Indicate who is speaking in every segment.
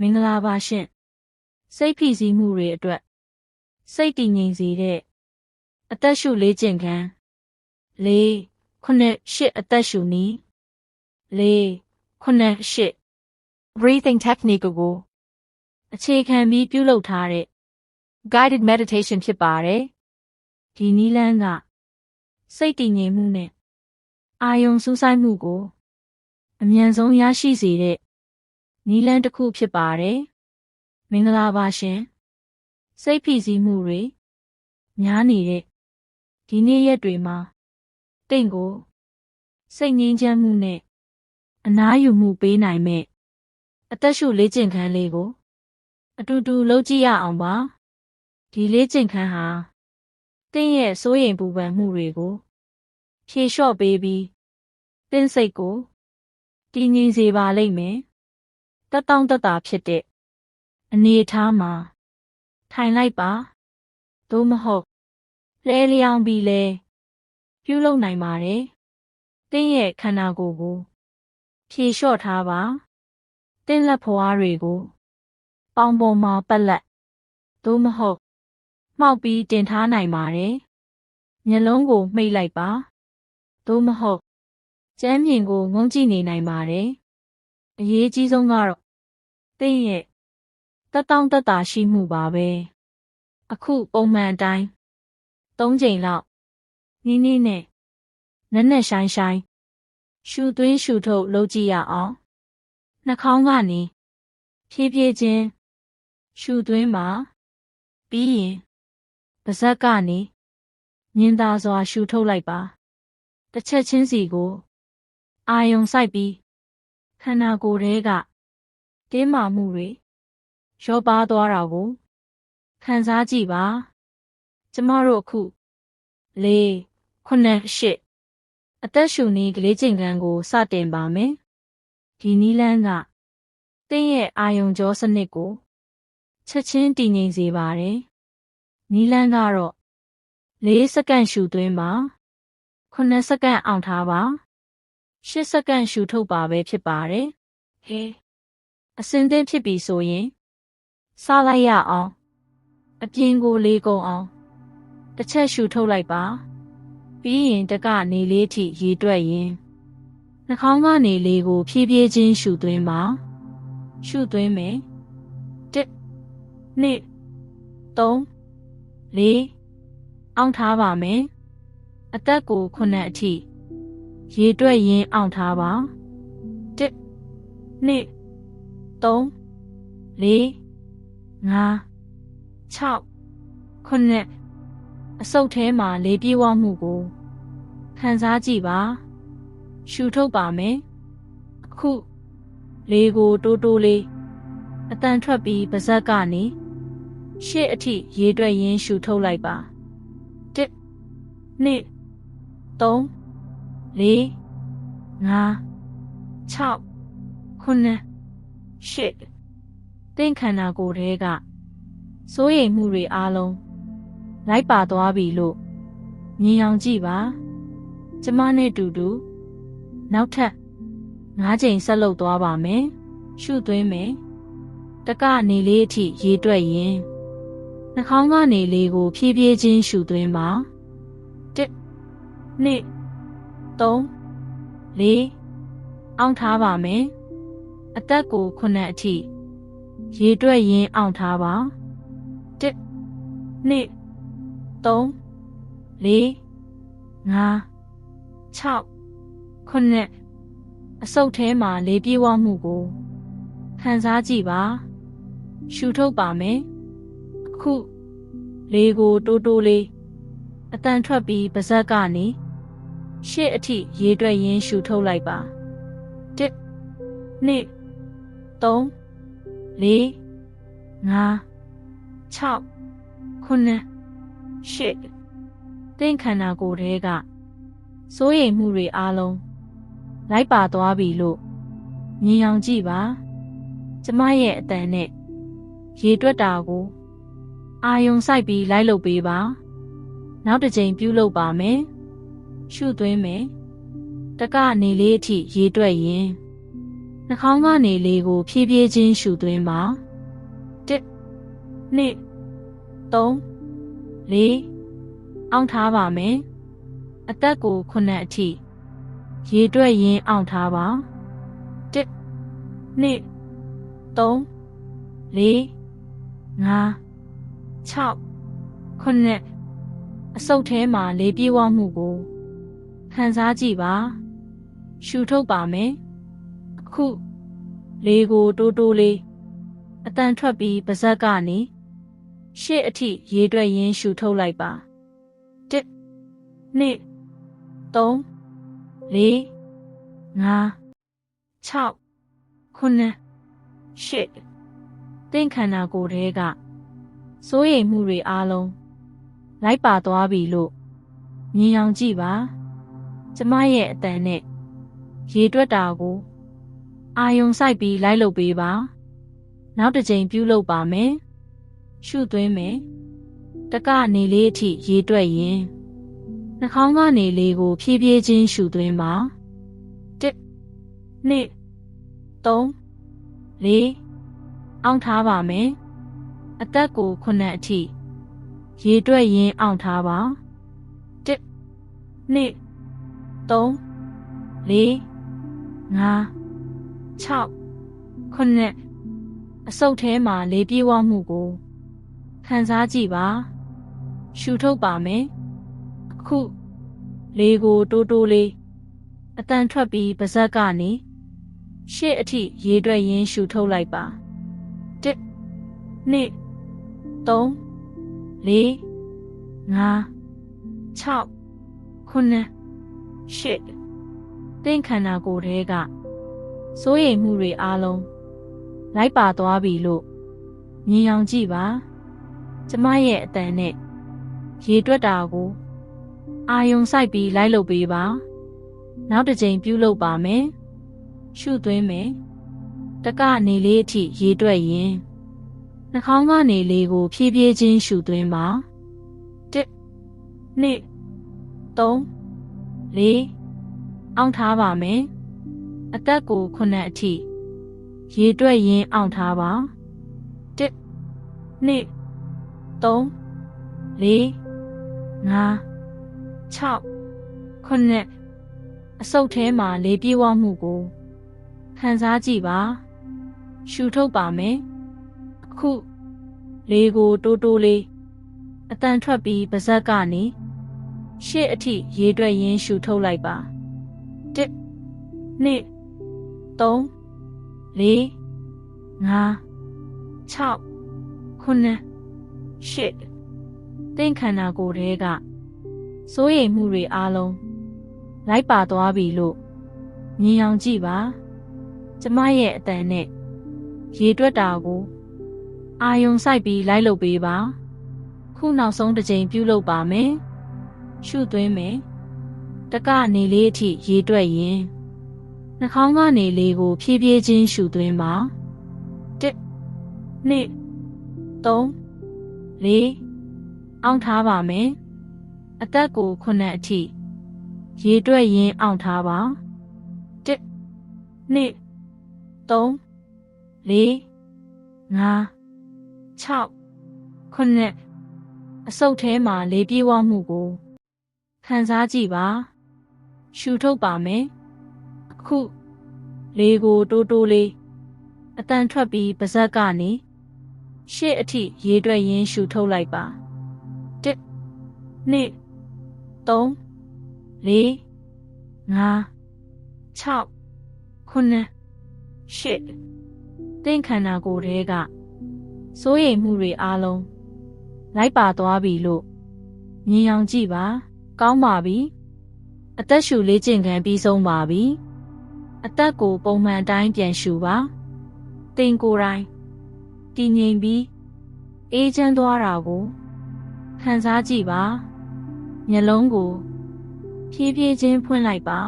Speaker 1: မင်္ဂလာပါရှင်စိတ်ဖိစီးမှုတွေအတွက်စိတ်တည်ငြိမ်စေတဲ့အသက်ရှုလေးကျင့်ခန်း၄ခုနှစ်ရှစ်အသက်ရှုနည်း၄ခုနှစ်ရှစ်
Speaker 2: breathing technique ကို
Speaker 1: အခြေခံပြီးပြုလုပ်ထားတဲ့
Speaker 2: guided meditation ဖြစ်ပါတယ်
Speaker 1: ဒီနည်းလမ်းကစိတ်တည်ငြိမ်မှုနဲ့အာယုံစူးစိုက်မှုကို အမြန်ဆုံးရရှိစေတဲ့ နည်းလမ်းတစ်ခုဖြစ်ပါတယ်မင်္ဂလာပါရှင်စိတ်ဖိစီးမှုတွေများနေတဲ့ဒီနေ့ရက်တွေမှာတင့်ကိုစိတ်ငြိမ်းချမ်းမှုနဲ့အနားယူမှုပေးနိုင်မဲ့အသက်ရှုလေ့ကျင့်ခန်းလေးကိုအတူတူလုပ်ကြည့်ရအောင်ပါဒီလေ့ကျင့်ခန်းဟာတင့်ရဲ့စိုးရိမ်ပူပန်မှုတွေကိုဖြေလျှော့ပေးပြီးတင့်စိတ်ကိုတည်ငြိမ်စေပါလိမ့်မယ် တက်တောင့်တက်တာဖြစ်တဲ့အနေအထားမှာထိုင်လိုက်ပါသို့မဟုတ်လဲလျောင်းပြီးလဲပြုလုပ်နိုင်ပါတယ်တင့်ရဲ့ခန္ဓာကိုယ်ကိုဖြေလျှော့ထားပါတင့်လက်ဖွားတွေကိုပေါင်ပေါ်မှာပက်လက်သို့မဟုတ်မှောက်ပြီးတင်ထားနိုင်ပါတယ်မျက်လုံးကိုမှိတ်လိုက်ပါသို့မဟုတ်ကျမ်းမြင်ကိုငုံကြည့်နေနိုင်ပါတယ်အရေးကြီးဆုံးကတော့ တင့်ရဲ့တက်တောင့်တက်တာရှိမှုပါပဲအခုပုံမှန်အတိုင်း၃ချိန်လောက်နင်းနင်းနဲ့နက်နက်ရှိုင်းရှိုင်းရှူသွင်းရှူထုတ်လုပ်ကြည့်ရအောင်နှာခေါင်းကနေဖြည်းဖြည်းချင်းရှူသွင်းပါပြီးရင်ပါးစပ်ကနေမြင်သာစွာရှူထုတ်လိုက်ပါတစ်ချက်ချင်းစီကို အာယုံဆိုင်ပြီးခန္ဓာကိုယ်ထဲက တင်းမာမှုတွေရောပါသွားတာကိုခံစားကြည့်ပါ ကျမတို့အခု၄ခုနှစ်ရှစ်အသက်ရှူနည်းကလေးချိန်ခန်းကိုစတင်ပါမယ်ဒီနီးလန်းကတင်းရဲ့အာယုံကြောစနစ်ကိုချက်ချင်းတည်ငြိမ်စေပါတယ်နီးလန်းကတော့၄စက္ကန့်ရှူသွင်းပါ9စက္ကန့်အောင်ထားပါ10စက္ကန့်ရှူထုတ်ပါပဲဖြစ်ပါတယ်ဟေး အစင်းသင်းဖြစ်ပြီဆိုရင်စားလိုက်ရအောင်အပြင်ကိုလေးကုန်အောင်တစ်ချက်ရှူထုတ်လိုက်ပါပြီးရင်တကနေလေးထိရေတွက်ရင်နှာခေါင်းကနေလေးကိုဖြည်းဖြည်းချင်းရှူသွင်းပါရှူသွင်းမယ်တစ်နှစ်သုံးလေးအောင်ထားပါမယ်အသက်ကိုခုနှစ်အထိရေတွက်ရင်အောင်ထားပါတစ်နှစ် သုံးလေးငါ6ခုနှစ်အစုပ်ထဲမှာလေးပြေးဝမှုကိုခံစားကြည့်ပါရှူထုတ်ပါမယ်အခုလေးကိုတိုးတိုးလေးအတန်ထွက်ပြီးပါဇက်ကနေရှေ့အထိရေတွက်ရင်းရှူထုတ်လိုက်ပါ1 2 3 4 5 6 9 10တင့်ခန္ဓာကိုယ်ထဲကစိုးရိမ်မှုတွေအားလုံးလိုက်ပါသွားပြီလို့မြင်အောင်ကြည့်ပါကျမနဲ့တူတူနောက်ထပ်၅ချိန်ဆက်လုပ်သွားပါမယ်ရှုသွင်းမယ်တကနေလေးအထိရေတွက်ရင်နှာခေါင်းကနေလေးကို ဖြည်းဖြည်းချင်းရှုသွင်းပါ1 2 3 4အောင်ထားပါမယ် အသက်ကိုခုနှစ်အထိရေတွက်ရင်းအောင်ထားပါ1 2 3 4 5 6 9အစုပ်ထဲမှာလေးပြေးဝမှုကိုခံစားကြည့်ပါ ရှူထုတ်ပါမယ်အခုလေးကိုတိုးတိုးလေးအတန်ထွက်ပြီးပါဇက်ကနေရှေ့အထိရေတွက်ရင်းရှူထုတ်လိုက်ပါ1 2 3၄၅6ခုနှစ်ရှစ်တင့်ခန္ဓာကိုယ်ထဲကစိုးရိမ်မှုတွေအားလုံးလိုက်ပါသွားပြီလို့မြင်အောင်ကြည့်ပါကျမရဲ့အတန်နဲ့ရေတွက်တာကိုအာယုံဆိုင်ပြီးလိုက်လုပ်ပေးပါနောက်တစ်ချိန်ပြုလုပ်ပါမယ်ရှုသွင်းမယ်တကနေလေးအထိရေတွက်ရင် နှာခေါင်းကနေလေကိုဖြည်းဖြည်းချင်းရှူသွင်းပါ1 2 3 4အောင်းထားပါမယ်အသက်ကိုခုနှစ်အထိရေတွက်ရင်းအောင်းထားပါ1 2 3 4 5 6ခုနှစ်အစုပ်ထဲမှာလေပြေဝမှုကိုခံစားကြည့်ပါရှူထုတ်ပါမယ် အခုလေကိုတိုးတိုးလေးအတန်ထွက်ပြီးပါဇက်ကနေရှေ့အထိရေတွက်ရင်းရှူထုတ်လိုက်ပါ1 2 3 4 5 6ခုနှစ်ရှစ်တင့်ခန္ဓာကိုယ်ထဲကစိုးရိမ်မှုတွေအားလုံးလိုက်ပါသွားပြီလို့မြင်အောင်ကြည့်ပါ ကျမရဲ့အတန်နဲ့ရေတွက်တာကို အာယုံဆိုင်ပြီးလိုက်လုပ်ပေးပါနောက်တစ်ကြိမ်ပြုလုပ်ပါမယ်ရှုသွင်းမယ်တကနေလေးအထိရေတွက်ရင်နှာခေါင်းကနေလေးကို ဖြည်းဖြည်းချင်းရှုသွင်းပါ1 2 3 4အောင်းထားပါမယ်အသက်ကိုခုနှစ်အထိရေတွက်ရင်းအောင့်ထားပါ1 2 3 4 5 6ခုနှစ်အစုပ်ထဲမှာလေပြေးဝမှုကိုခံစားကြည့်ပါ ရှူထုတ်ပါမယ်အခုလေကိုတိုးတိုးလေးအတန်ထွက်ပြီးပါဇက်ကနေရှေ့အထိရေတွက်ရင်းရှူထုတ်လိုက်ပါ1 2 3 4 5 6ခုနှစ်ရှစ်တင့်ခန္ဓာကိုယ်ထဲက စိုးရိမ်မှုတွေအားလုံးလိုက်ပါသွားပြီလို့မြင်အောင်ကြည့်ပါကျမရဲ့အတန်နဲ့ရေတွက်တာကိုအာယုံဆိုင်ပြီးလိုက်လုပ်ပေးပါနောက်တစ်ကြိမ်ပြုလုပ်ပါမယ်ရှုသွင်းမယ်တကနေလေးအထိရေတွက်ရင်နှာခေါင်းကနေလေးကို ဖြည်းဖြည်းချင်းရှူသွင်းပါ1 2 3 4အောင်းထားပါမယ် အသက်ကိုခုနှစ်အထိရေတွက်ရင်းအောင်းထားပါ1 2 3 4 5 6ခုနှစ်အစုပ်ထဲမှာလေပြေးဝမှုကိုခံစားကြည့်ပါရှူထုတ်ပါမယ်အခုလေကိုတိုးတိုးလေးအတန်ထွက်ပြီးပါဇက်ကနေရှေ့အထိရေတွက်ရင်းရှူထုတ်လိုက်ပါ1 2 3 4 5 6ခုနှစ်ရှစ်တင့်ခန္ဓာကိုယ်ထဲကစိုးရိမ်မှုတွေအားလုံးလိုက်ပါသွားပြီလို့မြင်အောင်ကြည့်ပါကျမရဲ့အတန်နဲ့ရေတွက်တာကိုအာယုံဆိုင်ပြီးလိုက်လုပ်ပေးပါ ခုနောက်ဆုံးတစ်ချိန်ပြုလုပ်ပါမယ်ရှုသွင်းမယ်တကနေလေးအထိရေတွက်ရင် နှာခေါင်းကနေလေးကို ဖြည်းဖြည်းချင်းရှုသွင်းပါ1 2 3 4အောင်းထားပါမယ်အသက်ကိုခုနှစ်အထိရေတွက်ရင်အောင်းထားပါ1 2 3 4 5 6ခုနှစ်အစုပ်ထဲမှာလေပြေးဝမှုကိုခံစားကြည့်ပါရှူထုတ်ပါမယ်အ ခုလေကိုတိုးတိုးလေးအတန်ထွက်ပြီးပါဇက်ကနေရှေ့အထိရေတွက်ရင်းရှူထုတ်လိုက်ပါ1 2 3 4 5 6ခုနှစ်ရှစ်တင့်ခန္ဓာကိုယ်ထဲကစိုးရိမ်မှုတွေအားလုံးလိုက်ပါသွားပြီလို့မြင်အောင်ကြည့်ပါ ကောင်းပါပြီအသက်ရှူလေးကျင့်ခံပြီးဆုံးပါပြီ အသက်ကိုပုံမှန်တိုင်းပြန်ရှူပါတင်ကိုယ်တိုင်းတည်ငြိမ်ပြီးအေးချမ်းသွားတာကိုခံစားကြည့်ပါမျက်လုံးကိုဖြည်းဖြည်းချင်းဖွင့်လိုက်ပါ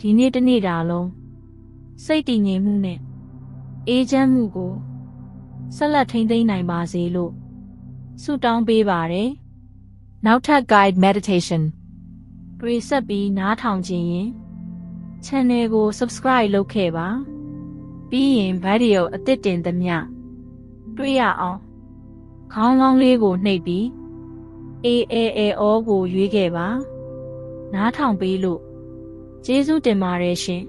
Speaker 1: ဒီနေ့တစ်နေ့တာလုံးစိတ်တည်ငြိမ်မှုနဲ့အေးချမ်းမှုကိုဆက်လက်ထိန်းသိမ်းနိုင်ပါစေလို့ဆုတောင်းပေးပါတယ်။
Speaker 2: နောက်ထပ် guide meditation
Speaker 1: တွေဆက်ပြီးနားထောင်ခြင်းရင် channel ကို subscribe လုပ်ခဲ့ပါ။ပြီးရင်ဗီဒီယိုအသစ်တင်သမျှတွေ့ရအောင်ခေါင်းလောင်းလေးကိုနှိပ်ပြီး AAAO ကိုရွေးခဲ့ပါ နားထောင်ပေးလို့ကျေးဇူးတင်ပါတယ်ရှင်